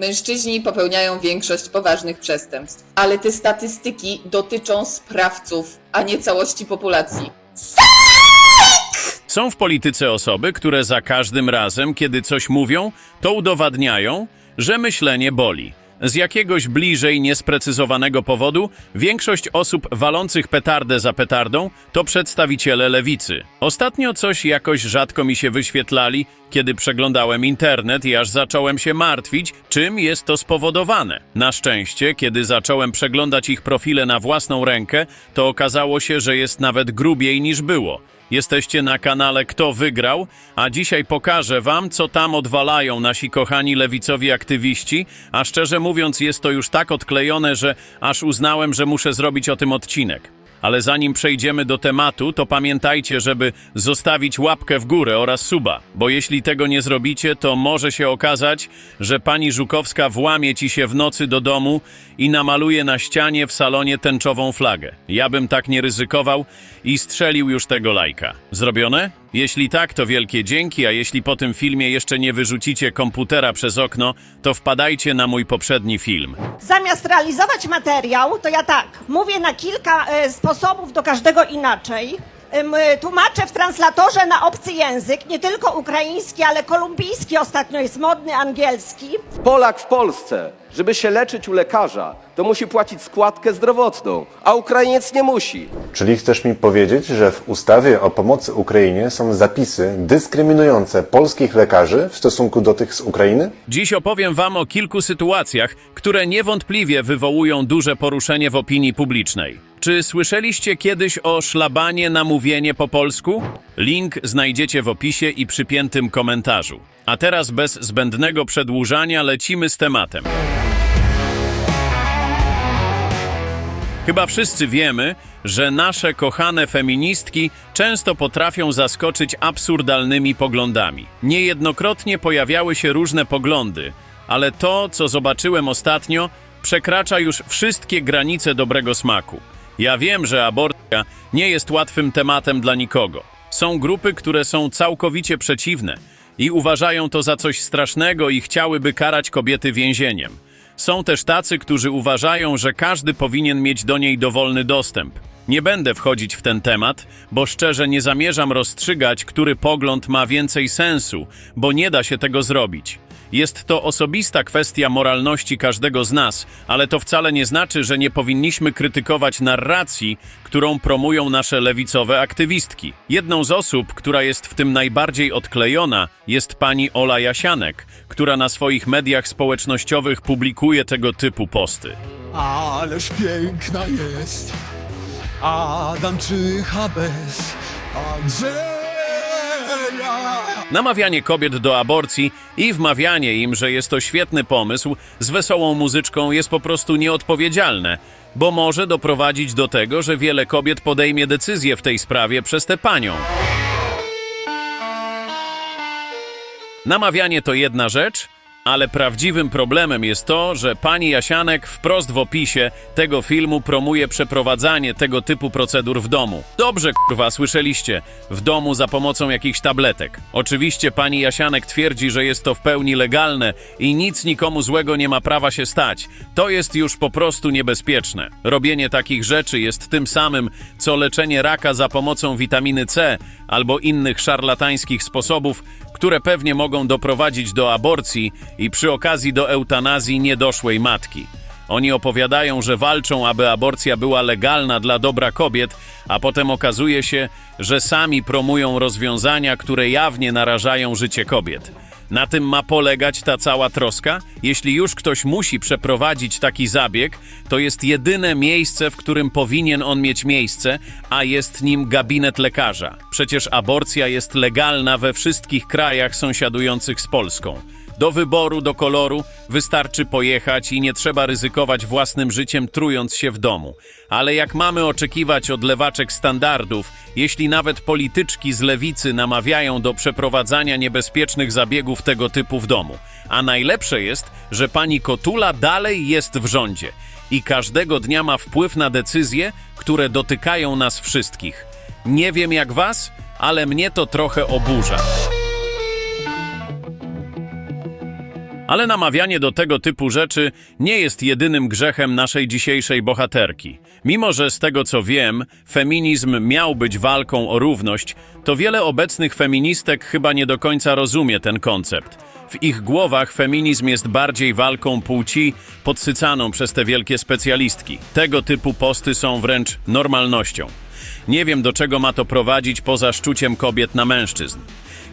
Mężczyźni popełniają większość poważnych przestępstw, ale te statystyki dotyczą sprawców, a nie całości populacji. Są w polityce osoby, które za każdym razem, kiedy coś mówią, to udowadniają, że myślenie boli. Z jakiegoś bliżej niesprecyzowanego powodu większość osób walących petardę za petardą to przedstawiciele lewicy. Ostatnio coś jakoś rzadko mi się wyświetlali, kiedy przeglądałem internet i aż zacząłem się martwić, czym jest to spowodowane. Na szczęście, kiedy zacząłem przeglądać ich profile na własną rękę, to okazało się, że jest nawet grubiej niż było. Jesteście na kanale Kto Wygrał, a dzisiaj pokażę wam, co tam odwalają nasi kochani lewicowi aktywiści, a szczerze mówiąc jest to już tak odklejone, że aż uznałem, że muszę zrobić o tym odcinek. Ale zanim przejdziemy do tematu, to pamiętajcie, żeby zostawić łapkę w górę oraz suba, bo jeśli tego nie zrobicie, to może się okazać, że pani Żukowska włamie ci się w nocy do domu i namaluje na ścianie w salonie tęczową flagę. Ja bym tak nie ryzykował i strzelił już tego lajka. Zrobione? Jeśli tak, to wielkie dzięki, a jeśli po tym filmie jeszcze nie wyrzucicie komputera przez okno, to wpadajcie na mój poprzedni film. Zamiast realizować materiał, to ja tak, mówię na kilka e, sposobów, do każdego inaczej. E, Tłumaczę w translatorze na obcy język, nie tylko ukraiński, ale kolumbijski ostatnio jest modny, angielski. Polak w Polsce, żeby się leczyć u lekarza, to musi płacić składkę zdrowotną, a Ukrainiec nie musi. Czyli chcesz mi powiedzieć, że w ustawie o pomocy Ukrainie są zapisy dyskryminujące polskich lekarzy w stosunku do tych z Ukrainy? Dziś opowiem Wam o kilku sytuacjach, które niewątpliwie wywołują duże poruszenie w opinii publicznej. Czy słyszeliście kiedyś o szlabanie na mówienie po polsku? Link znajdziecie w opisie i przypiętym komentarzu. A teraz bez zbędnego przedłużania lecimy z tematem. Chyba wszyscy wiemy, że nasze kochane feministki często potrafią zaskoczyć absurdalnymi poglądami. Niejednokrotnie pojawiały się różne poglądy, ale to, co zobaczyłem ostatnio, przekracza już wszystkie granice dobrego smaku. Ja wiem, że aborcja nie jest łatwym tematem dla nikogo. Są grupy, które są całkowicie przeciwne i uważają to za coś strasznego i chciałyby karać kobiety więzieniem. Są też tacy, którzy uważają, że każdy powinien mieć do niej dowolny dostęp. Nie będę wchodzić w ten temat, bo szczerze nie zamierzam rozstrzygać, który pogląd ma więcej sensu, bo nie da się tego zrobić. Jest to osobista kwestia moralności każdego z nas, ale to wcale nie znaczy, że nie powinniśmy krytykować narracji, którą promują nasze lewicowe aktywistki. Jedną z osób, która jest w tym najbardziej odklejona, jest pani Ola Jasianek, która na swoich mediach społecznościowych publikuje tego typu posty. Ależ piękna jest Adam czy Habes Andrzeja Namawianie kobiet do aborcji i wmawianie im, że jest to świetny pomysł z wesołą muzyczką jest po prostu nieodpowiedzialne, bo może doprowadzić do tego, że wiele kobiet podejmie decyzję w tej sprawie przez tę panią. Namawianie to jedna rzecz, ale prawdziwym problemem jest to, że pani Jasianek wprost w opisie tego filmu promuje przeprowadzanie tego typu procedur w domu. Dobrze, kurwa, słyszeliście, w domu za pomocą jakichś tabletek. Oczywiście pani Jasianek twierdzi, że jest to w pełni legalne i nic nikomu złego nie ma prawa się stać. To jest już po prostu niebezpieczne. Robienie takich rzeczy jest tym samym, co leczenie raka za pomocą witaminy C albo innych szarlatańskich sposobów, które pewnie mogą doprowadzić do aborcji i przy okazji do eutanazji niedoszłej matki. Oni opowiadają, że walczą, aby aborcja była legalna dla dobra kobiet, a potem okazuje się, że sami promują rozwiązania, które jawnie narażają życie kobiet. Na tym ma polegać ta cała troska? Jeśli już ktoś musi przeprowadzić taki zabieg, to jest jedyne miejsce, w którym powinien on mieć miejsce, a jest nim gabinet lekarza. Przecież aborcja jest legalna we wszystkich krajach sąsiadujących z Polską. Do wyboru, do koloru wystarczy pojechać i nie trzeba ryzykować własnym życiem, trując się w domu. Ale jak mamy oczekiwać od lewaczek standardów, jeśli nawet polityczki z lewicy namawiają do przeprowadzania niebezpiecznych zabiegów tego typu w domu? A najlepsze jest, że pani Kotula dalej jest w rządzie i każdego dnia ma wpływ na decyzje, które dotykają nas wszystkich. Nie wiem jak was, ale mnie to trochę oburza. Ale namawianie do tego typu rzeczy nie jest jedynym grzechem naszej dzisiejszej bohaterki. Mimo, że z tego co wiem, feminizm miał być walką o równość, to wiele obecnych feministek chyba nie do końca rozumie ten koncept. W ich głowach feminizm jest bardziej walką płci podsycaną przez te wielkie specjalistki. Tego typu posty są wręcz normalnością. Nie wiem, do czego ma to prowadzić poza szczuciem kobiet na mężczyzn.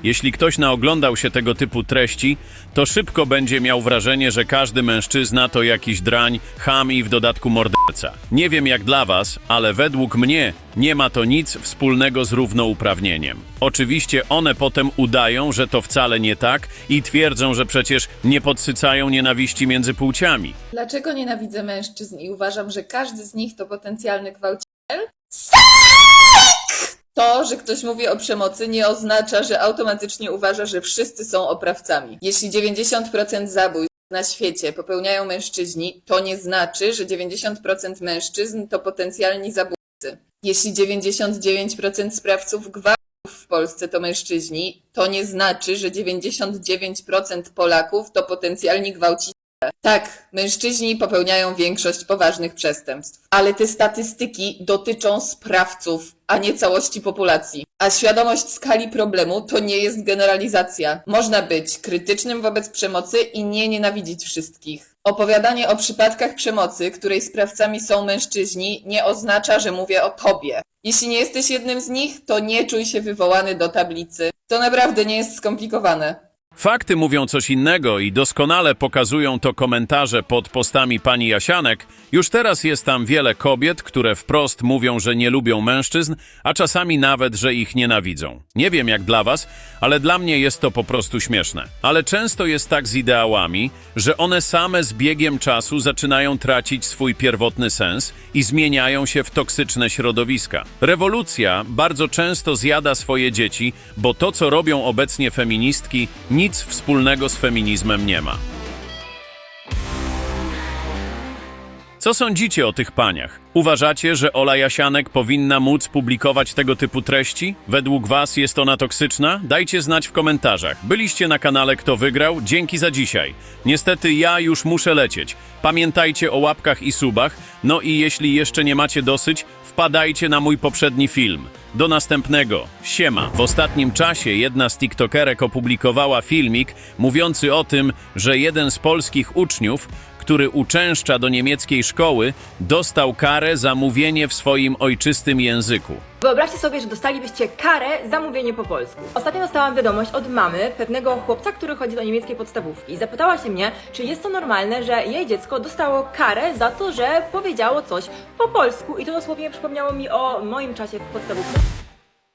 Jeśli ktoś naoglądał się tego typu treści, to szybko będzie miał wrażenie, że każdy mężczyzna to jakiś drań, ham i w dodatku morderca. Nie wiem jak dla was, ale według mnie nie ma to nic wspólnego z równouprawnieniem. Oczywiście one potem udają, że to wcale nie tak i twierdzą, że przecież nie podsycają nienawiści między płciami. Dlaczego nienawidzę mężczyzn i uważam, że każdy z nich to potencjalny gwałciciel? Że ktoś mówi o przemocy, nie oznacza, że automatycznie uważa, że wszyscy są oprawcami. Jeśli 90% zabójstw na świecie popełniają mężczyźni, to nie znaczy, że 90% mężczyzn to potencjalni zabójcy. Jeśli 99% sprawców gwałtów w Polsce to mężczyźni, to nie znaczy, że 99% Polaków to potencjalni gwałciciele. Tak, mężczyźni popełniają większość poważnych przestępstw, ale te statystyki dotyczą sprawców, a nie całości populacji. A świadomość skali problemu to nie jest generalizacja. Można być krytycznym wobec przemocy i nie nienawidzić wszystkich. Opowiadanie o przypadkach przemocy, której sprawcami są mężczyźni, nie oznacza, że mówię o tobie. Jeśli nie jesteś jednym z nich, to nie czuj się wywołany do tablicy. To naprawdę nie jest skomplikowane. Fakty mówią coś innego i doskonale pokazują to komentarze pod postami pani Jasianek. Już teraz jest tam wiele kobiet, które wprost mówią, że nie lubią mężczyzn, a czasami nawet, że ich nienawidzą. Nie wiem jak dla was, ale dla mnie jest to po prostu śmieszne. Ale często jest tak z ideałami, że one same z biegiem czasu zaczynają tracić swój pierwotny sens i zmieniają się w toksyczne środowiska. Rewolucja bardzo często zjada swoje dzieci, bo to, co robią obecnie feministki, nic wspólnego z feminizmem nie ma. Co sądzicie o tych paniach? Uważacie, że Ola Jasianek powinna móc publikować tego typu treści? Według was jest ona toksyczna? Dajcie znać w komentarzach. Byliście na kanale Kto Wygrał? Dzięki za dzisiaj. Niestety ja już muszę lecieć. Pamiętajcie o łapkach i subach. No i jeśli jeszcze nie macie dosyć, wpadajcie na mój poprzedni film. Do następnego. Siema. W ostatnim czasie jedna z TikTokerek opublikowała filmik mówiący o tym, że jeden z polskich uczniów który uczęszcza do niemieckiej szkoły, dostał karę za mówienie w swoim ojczystym języku. Wyobraźcie sobie, że dostalibyście karę za mówienie po polsku. Ostatnio dostałam wiadomość od mamy pewnego chłopca, który chodzi do niemieckiej podstawówki. Zapytała się mnie, czy jest to normalne, że jej dziecko dostało karę za to, że powiedziało coś po polsku. I to dosłownie przypomniało mi o moim czasie w podstawówce.